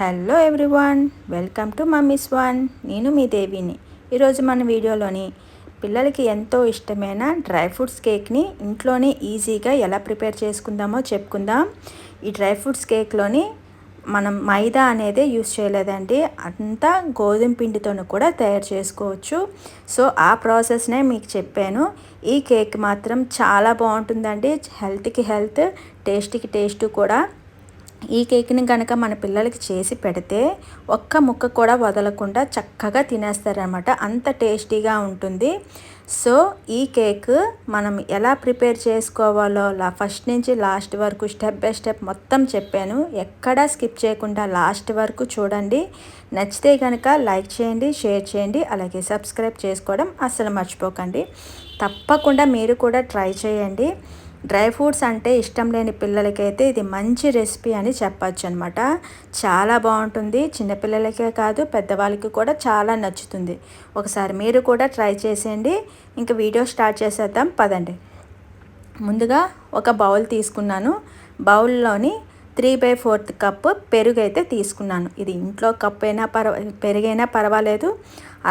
Hello everyone welcome to Mummy's One. నేను మీ దేవిని. ఈరోజు మన వీడియోలోని పిల్లలకి ఎంతో ఇష్టమైన డ్రై ఫ్రూట్స్ కేక్ని ఇంట్లోనే ఈజీగా ఎలా ప్రిపేర్ చేసుకుందామో చెప్పుకుందాం. ఈ డ్రై ఫ్రూట్స్ కేక్లోని మనం మైదా అనేది యూస్ చేయలేదండి. అంతా గోధుమ పిండితోనూ కూడా తయారు చేసుకోవచ్చు. సో ఆ ప్రాసెస్నే మీకు చెప్పాను. ఈ కేక్ మాత్రం చాలా బాగుంటుందండి. హెల్త్కి హెల్త్ టేస్ట్కి టేస్ట్ కూడా. ఈ కేక్ని కనుక మన పిల్లలకి చేసి పెడితే ఒక్క ముక్క కూడా వదలకుండా చక్కగా తినేస్తారనమాట అంత టేస్టీగా ఉంటుంది. సో ఈ కేక్ మనం ఎలా ప్రిపేర్ చేసుకోవాలో లా ఫస్ట్ నుంచి లాస్ట్ వరకు స్టెప్ బై స్టెప్ మొత్తం చెప్పాను. ఎక్కడా స్కిప్ చేయకుండా లాస్ట్ వరకు చూడండి. నచ్చితే కనుక లైక్ చేయండి షేర్ చేయండి అలాగే సబ్స్క్రైబ్ చేసుకోవడం అస్సలు మర్చిపోకండి. తప్పకుండా మీరు కూడా ట్రై చేయండి. డ్రై ఫ్రూట్స్ అంటే ఇష్టం లేని పిల్లలకైతే ఇది మంచి రెసిపీ అని చెప్పచ్చు అనమాట చాలా బాగుంటుంది. చిన్నపిల్లలకే కాదు పెద్దవాళ్ళకి కూడా చాలా నచ్చుతుంది. ఒకసారి మీరు కూడా ట్రై చేసేయండి. ఇంకా వీడియో స్టార్ట్ చేసేద్దాం. పదండి. ముందుగా ఒక బౌల్ తీసుకున్నాను. బౌల్లోని త్రీ బై ఫోర్త్ కప్ పెరుగు అయితే తీసుకున్నాను. ఇది ఇంట్లో కప్ అయినా పర్వ పెరుగైనా పర్వాలేదు.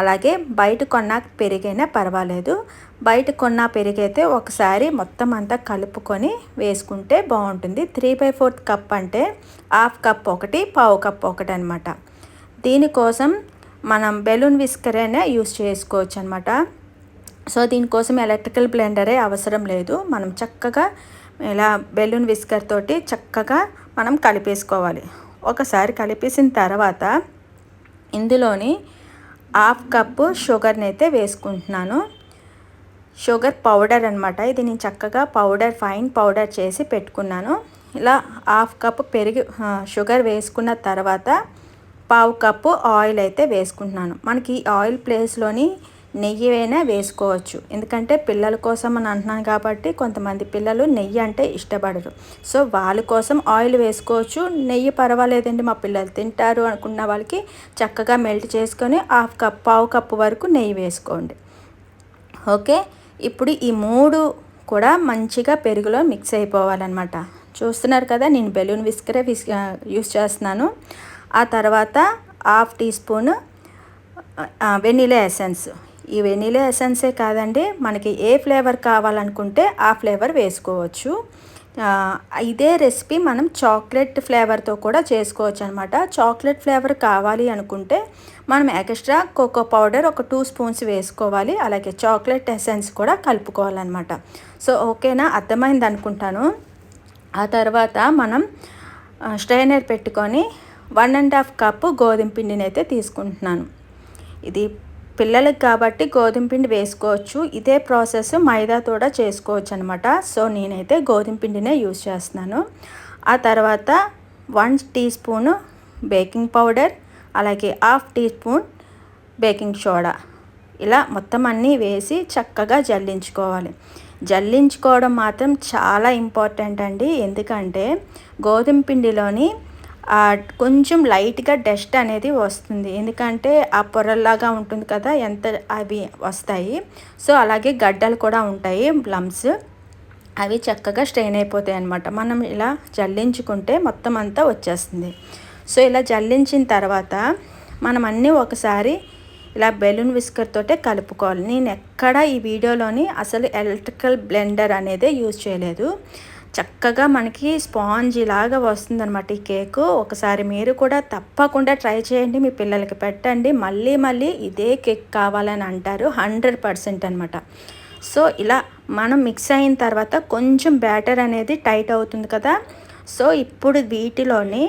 అలాగే బయట కొన్న పెరిగైనా పర్వాలేదు. బయట కొన్న పెరిగైతే ఒకసారి మొత్తం అంతా కలుపుకొని వేసుకుంటే బాగుంటుంది. త్రీ బై ఫోర్త్ కప్ అంటే హాఫ్ కప్ ఒకటి పావు కప్ ఒకటి అనమాట దీనికోసం మనం బెలూన్ విస్కర్ అయినా యూస్ చేసుకోవచ్చు అనమాట సో దీనికోసం ఎలక్ట్రికల్ బ్లెండరే అవసరం లేదు. మనం చక్కగా ఇలా బెలూన్ విస్కర్ తోటి చక్కగా మనం కలిపేసుకోవాలి. ఒకసారి కలిపేసిన తర్వాత ఇందులోని హాఫ్ కప్పు షుగర్ని అయితే వేసుకుంటున్నాను. షుగర్ పౌడర్ అనమాట ఇది నేను చక్కగా పౌడర్ ఫైన్ పౌడర్ చేసి పెట్టుకున్నాను. ఇలా హాఫ్ కప్ పెరిగి షుగర్ వేసుకున్న తర్వాత పావు కప్పు ఆయిల్ అయితే వేసుకుంటున్నాను. మనకి ఆయిల్ ప్లేస్లోని నెయ్యి అయినా వేసుకోవచ్చు. ఎందుకంటే పిల్లల కోసం అని అంటున్నాను కాబట్టి కొంతమంది పిల్లలు నెయ్యి అంటే ఇష్టపడరు. సో వాళ్ళ కోసం ఆయిల్ వేసుకోవచ్చు. నెయ్యి పర్వాలేదండి మా పిల్లలు తింటారు అనుకున్న వాళ్ళకి చక్కగా మెల్ట్ చేసుకొని హాఫ్ కప్ పావు కప్పు వరకు నెయ్యి వేసుకోండి. ఓకే? ఇప్పుడు ఈ మూడు కూడా మంచిగా పెరుగులో మిక్స్ అయిపోవాలన్నమాట. చూస్తున్నారు కదా నేను బెలూన్ విస్కరే విస్ యూస్ చేస్తున్నాను. ఆ తర్వాత half teaspoon vanilla essence. ఈ వెనీలా ఎసెన్సే కాదండి మనకి ఏ ఫ్లేవర్ కావాలనుకుంటే ఆ ఫ్లేవర్ వేసుకోవచ్చు. ఇదే రెసిపీ మనం చాక్లెట్ ఫ్లేవర్తో కూడా చేసుకోవచ్చు అనమాట చాక్లెట్ ఫ్లేవర్ కావాలి అనుకుంటే మనం ఎక్స్ట్రా కోకో పౌడర్ ఒక టూ స్పూన్స్ వేసుకోవాలి అలాగే చాక్లెట్ ఎసెన్స్ కూడా కలుపుకోవాలన్నమాట సో ఓకేనా? అర్థమైంది అనుకుంటాను. ఆ తర్వాత మనం స్ట్రైనర్ పెట్టుకొని వన్ అండ్ హాఫ్ కప్పు గోధుమ పిండిని అయితే తీసుకుంటున్నాను. ఇది పిల్లలకి కాబట్టి గోధుమ పిండి వేసుకోవచ్చు. ఇదే ప్రాసెస్ మైదా కూడా చేసుకోవచ్చు అనమాట సో నేనైతే గోధుమ పిండినే యూజ్ చేస్తున్నాను. ఆ తర్వాత one teaspoon baking powder అలాగే half teaspoon baking soda. ఇలా మొత్తం అన్నీ వేసి చక్కగా జల్లించుకోవాలి. జల్లించుకోవడం మాత్రం చాలా ఇంపార్టెంట్ అండి. ఎందుకంటే గోధుమ పిండిలోని కొంచెం లైట్గా డస్ట్ అనేది వస్తుంది. ఎందుకంటే ఆ పొరల్లాగా ఉంటుంది కదా ఎంత అవి వస్తాయి. సో అలాగే గడ్డలు కూడా ఉంటాయి ప్లమ్స్. అవి చక్కగా స్ట్రెయిన్ అయిపోతాయి అనమాట మనం ఇలా జల్లించుకుంటే మొత్తం అంతా వచ్చేస్తుంది. సో ఇలా జల్లించిన తర్వాత మనం అన్నీ ఒకసారి ఇలా బెలూన్ విస్కర్ తోటే కలుపుకోవాలి. నేను ఎక్కడ ఈ వీడియోలోని అసలు ఎలక్ట్రికల్ బ్లెండర్ అనేది యూజ్ చేయలేదు. చక్కగా మనకి స్పాంజ్ లాగా వస్తుందన్నమాట ఈ కేకు. ఒకసారి మీరు కూడా తప్పకుండా ట్రై చేయండి మీ పిల్లలకి పెట్టండి. మళ్ళీ మళ్ళీ ఇదే కేక్ కావాలని అంటారు హండ్రెడ్ పర్సెంట్ అనమాట సో ఇలా మనం మిక్స్ అయిన తర్వాత కొంచెం బ్యాటర్ అనేది టైట్ అవుతుంది కదా. సో ఇప్పుడు వీటిలోని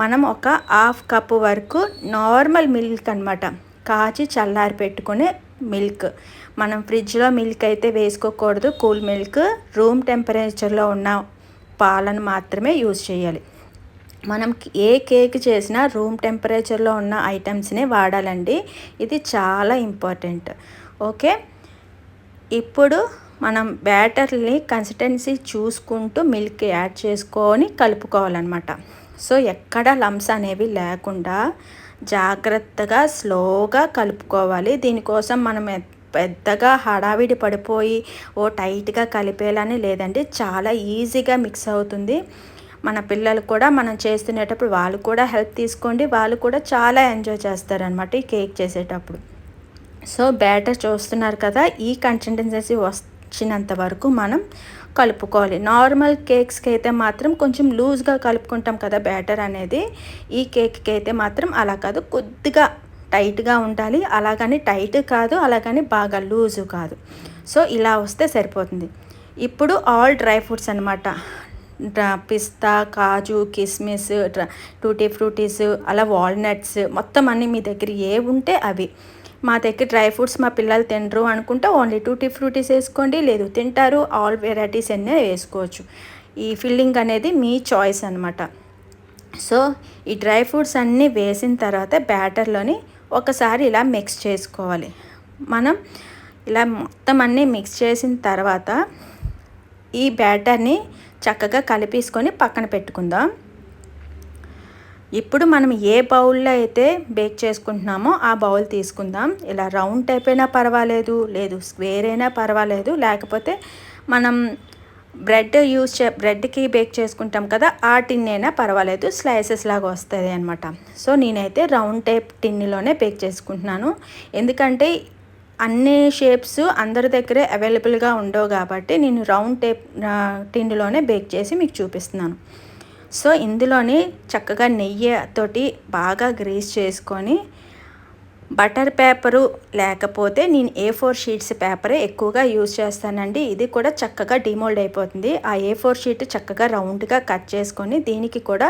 మనం ఒక హాఫ్ కప్ వరకు నార్మల్ మిల్క్ అనమాట కాచి చల్లారి పెట్టుకునే మిల్క్. మనం ఫ్రిడ్జ్లో మిల్క్ అయితే వేసుకోకూడదు. కూల్ మిల్క్ రూమ్ టెంపరేచర్లో ఉన్న పాలను మాత్రమే యూజ్ చేయాలి. మనం ఏ కేక్ చేసినా రూమ్ టెంపరేచర్లో ఉన్న ఐటమ్స్నే వాడాలండి. ఇది చాలా ఇంపార్టెంట్. ఓకే? ఇప్పుడు మనం బ్యాటర్ని కన్సిస్టెన్సీ చూసుకుంటూ మిల్క్ యాడ్ చేసుకొని కలుపుకోవాలన్నమాట. సో ఎక్కడ లంప్స్ అనేవి లేకుండా జాగ్రత్తగా స్లోగా కలుపుకోవాలి. దీనికోసం మనం పెద్దగా హడావిడి పడిపోయి ఓ టైట్గా కలిపేలానే లేదండి. చాలా ఈజీగా మిక్స్ అవుతుంది. మన పిల్లలు కూడా మనం చేస్తునేటప్పుడు వాళ్ళు కూడా హెల్ప్ తీసుకోండి. వాళ్ళు కూడా చాలా ఎంజాయ్ చేస్తారనమాట ఈ కేక్ చేసేటప్పుడు. సో బ్యాటర్ చూస్తున్నారు కదా ఈ కన్సిస్టెన్సీ వచ్చినంత వరకు మనం కలుపుకోవాలి. నార్మల్ కేక్స్కి అయితే మాత్రం కొంచెం లూజ్గా కలుపుకుంటాం కదా బ్యాటర్ అనేది. ఈ కేక్కి అయితే మాత్రం అలా కాదు. కొద్దిగా టైట్గా ఉండాలి. అలాగని టైట్ కాదు. అలాగని బాగా లూజు కాదు. సో ఇలా వస్తే సరిపోతుంది. ఇప్పుడు ఆల్ డ్రై ఫ్రూట్స్ అనమాట పిస్తా కాజు కిస్మిస్ టూటీ ఫ్రూటీస్ అలా వాల్నట్స్ మొత్తం అన్నీ మీ దగ్గర ఏ ఉంటే అవి. మా దగ్గర డ్రై ఫ్రూట్స్ మా పిల్లలు తినరు అనుకుంటే ఓన్లీ టూటీ ఫ్రూటీస్ వేసుకోండి. లేదు తింటారు. ఆల్ వెరైటీస్ అన్నీ వేసుకోవచ్చు. ఈ ఫిల్లింగ్ అనేది మీ చాయిస్ అనమాట సో ఈ డ్రై ఫ్రూట్స్ అన్నీ వేసిన తర్వాత బ్యాటర్లోని ఒకసారి ఇలా మిక్స్ చేసుకోవాలి. మనం ఇలా మొత్తం అన్నీ మిక్స్ చేసిన తర్వాత ఈ బ్యాటర్ని చక్కగా కలిపేసుకొని పక్కన పెట్టుకుందాం. ఇప్పుడు మనం ఏ బౌల్లో అయితే బేక్ చేసుకుంటున్నామో ఆ బౌల్ తీసుకుందాం. ఇలా రౌండ్ టైప్ అయినా పర్వాలేదు లేదు స్క్వేర్ అయినా పర్వాలేదు. లేకపోతే మనం బ్రెడ్ యూస్ చే బ్రెడ్కి బేక్ చేసుకుంటాం కదా ఆ టిన్ అయినా పర్వాలేదు. స్లైసెస్ లాగా వస్తుంది అనమాట సో నేనైతే రౌండ్ టైప్ టిన్లోనే బేక్ చేసుకుంటున్నాను. ఎందుకంటే అన్ని షేప్స్ అందరి దగ్గరే అవైలబుల్గా ఉండవు కాబట్టి నేను రౌండ్ టేప్ టిన్లోనే బేక్ చేసి మీకు చూపిస్తున్నాను. సో ఇందులోని చక్కగా నెయ్యితోటి బాగా గ్రీస్ చేసుకొని బటర్ పేపరు లేకపోతే నేను ఏ ఫోర్ షీట్స్ పేపరే ఎక్కువగా యూజ్ చేస్తానండి. ఇది కూడా చక్కగా డిమోల్డ్ అయిపోతుంది. ఆ ఏ ఫోర్ షీట్ చక్కగా రౌండ్గా కట్ చేసుకొని దీనికి కూడా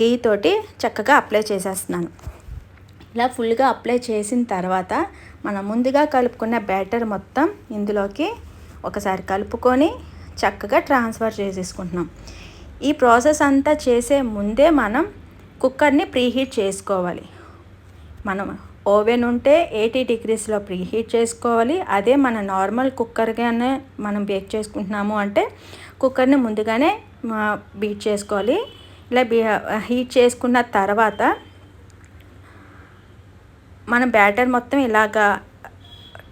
గీతోటి చక్కగా అప్లై చేసేస్తున్నాను. ఇలా ఫుల్గా అప్లై చేసిన తర్వాత మనం ముందుగా కలుపుకున్న బ్యాటర్ మొత్తం ఇందులోకి ఒకసారి కలుపుకొని చక్కగా ట్రాన్స్ఫర్ చేసేసుకుంటున్నాం. ఈ ప్రాసెస్ అంతా చేసే ముందే మనం కుక్కర్ని ప్రీహీట్ చేసుకోవాలి. మనం ఓవెన్ ఉంటే ఎయిటీ డిగ్రీస్లో ప్రీహీట్ చేసుకోవాలి. అదే మన నార్మల్ కుక్కర్గానే మనం బేక్ చేసుకుంటున్నాము అంటే కుక్కర్ని ముందుగానే బీట్ చేసుకోవాలి. ఇలా బీ హీట్ చేసుకున్న తర్వాత మనం బ్యాటర్ మొత్తం ఇలాగా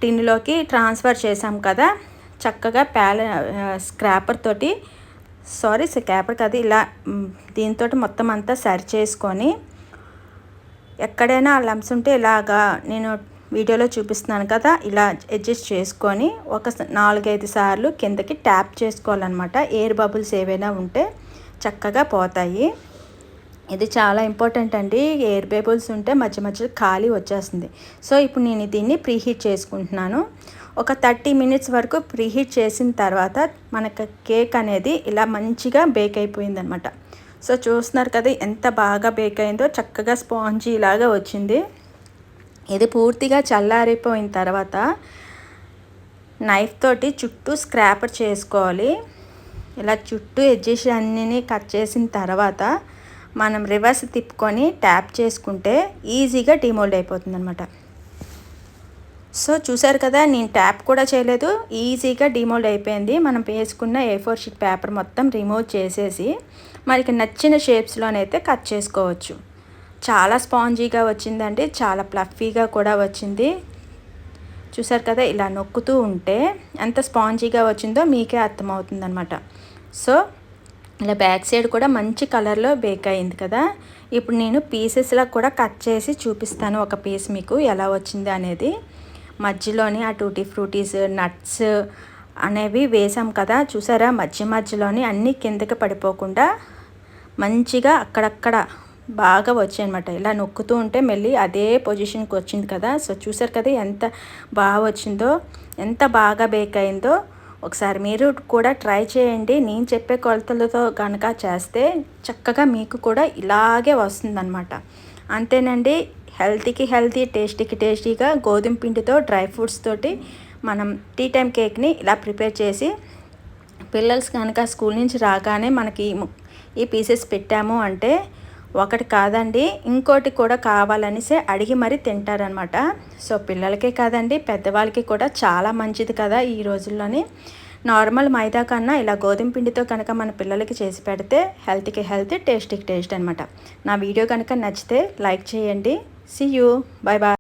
టిన్లోకి ట్రాన్స్ఫర్ చేసాం కదా చక్కగా ప్యాల స్క్రాపర్ తోటి సారీ క్యాపర్ కాదు ఇలా దీంతో మొత్తం అంతా సరి చేసుకొని ఎక్కడైనా లమ్స్ ఉంటే ఇలాగా నేను వీడియోలో చూపిస్తున్నాను కదా ఇలా అడ్జస్ట్ చేసుకొని ఒక నాలుగైదు సార్లు కిందకి ట్యాప్ చేసుకోవాలన్నమాట. ఎయిర్ బబుల్స్ ఏవైనా ఉంటే చక్కగా పోతాయి. ఇది చాలా ఇంపార్టెంట్ అండి. ఎయిర్ బబుల్స్ ఉంటే మధ్య మధ్యలో ఖాళీ వచ్చేస్తుంది. సో ఇప్పుడు నేను దీన్ని ప్రీహీట్ చేసుకుంటున్నాను. ఒక థర్టీ మినిట్స్ వరకు ప్రీహీట్ చేసిన తర్వాత మనకు కేక్ అనేది ఇలా మంచిగా బేక్ అయిపోయింది అనమాట సో చూస్తున్నారు కదా ఎంత బాగా బేక్ అయిందో చక్కగా స్పాంజీ లాగా వచ్చింది. ఇది పూర్తిగా చల్లారిపోయిన తర్వాత నైఫ్ తోటి చుట్టూ స్క్రాపర్ చేసుకోవాలి. ఇలా చుట్టూ ఎడ్జెస్ అన్నీ కట్ చేసిన తర్వాత మనం రివర్స్ తిప్పుకొని ట్యాప్ చేసుకుంటే ఈజీగా డిమోల్డ్ అయిపోతుంది అనమాట సో చూసారు కదా నేను ట్యాప్ కూడా చేయలేదు. ఈజీగా డిమోల్డ్ అయిపోయింది. మనం వేసుకున్న ఏ ఫోర్ షీట్ పేపర్ మొత్తం రిమూవ్ చేసేసి మనకి నచ్చిన షేప్స్లోనైతే కట్ చేసుకోవచ్చు. చాలా స్పాంజీగా వచ్చిందండి. చాలా ప్లఫీగా కూడా వచ్చింది. చూసారు కదా ఇలా నొక్కుతూ ఉంటే ఎంత స్పాంజీగా వచ్చిందో మీకే అర్థమవుతుందనమాట సో ఇలా బ్యాక్ సైడ్ కూడా మంచి కలర్లో బేక్ అయింది కదా. ఇప్పుడు నేను పీసెస్లా కూడా కట్ చేసి చూపిస్తాను ఒక పీస్ మీకు ఎలా వచ్చింది అనేది. మధ్యలోని ఆ టూటీ ఫ్రూటీస్ నట్స్ అనేవి వేసాం కదా. చూసారా? మధ్య మధ్యలోని అన్నీ కిందకి పడిపోకుండా మంచిగా అక్కడక్కడ బాగా వచ్చాయన్నమాట. ఇలా నొక్కుతూ ఉంటే మళ్ళీ అదే పొజిషన్కి వచ్చింది కదా. సో చూసారు కదా ఎంత బాగా వచ్చిందో ఎంత బాగా బేక్ అయిందో. ఒకసారి మీరు కూడా ట్రై చేయండి. నేను చెప్పే కొలతలతో కనుక చేస్తే చక్కగా మీకు కూడా ఇలాగే వస్తుందన్నమాట. అంతేనండి. హెల్తీకి హెల్తీ టేస్టీకి టేస్టీగా గోధుమ పిండితో డ్రై ఫ్రూట్స్ తోటి మనం టీ టైం కేక్ని ఇలా ప్రిపేర్ చేసి పిల్లల్స్ కనుక స్కూల్ నుంచి రాగానే మనకి ఈ పీసెస్ పెట్టాము అంటే ఒకటి కాదండి ఇంకోటి కూడా కావాలనేసి అడిగి మరీ తింటారనమాట. సో పిల్లలకే కాదండి పెద్దవాళ్ళకి కూడా చాలా మంచిది కదా ఈ రోజుల్లోని. నార్మల్ మైదా కన్నా ఇలా గోధుమ పిండితో కనుక మన పిల్లలకి చేసి పెడితే హెల్త్కి హెల్త్ టేస్ట్కి టేస్ట్ అనమాట. నా వీడియో కనుక నచ్చితే లైక్ చేయండి. See you. Bye bye.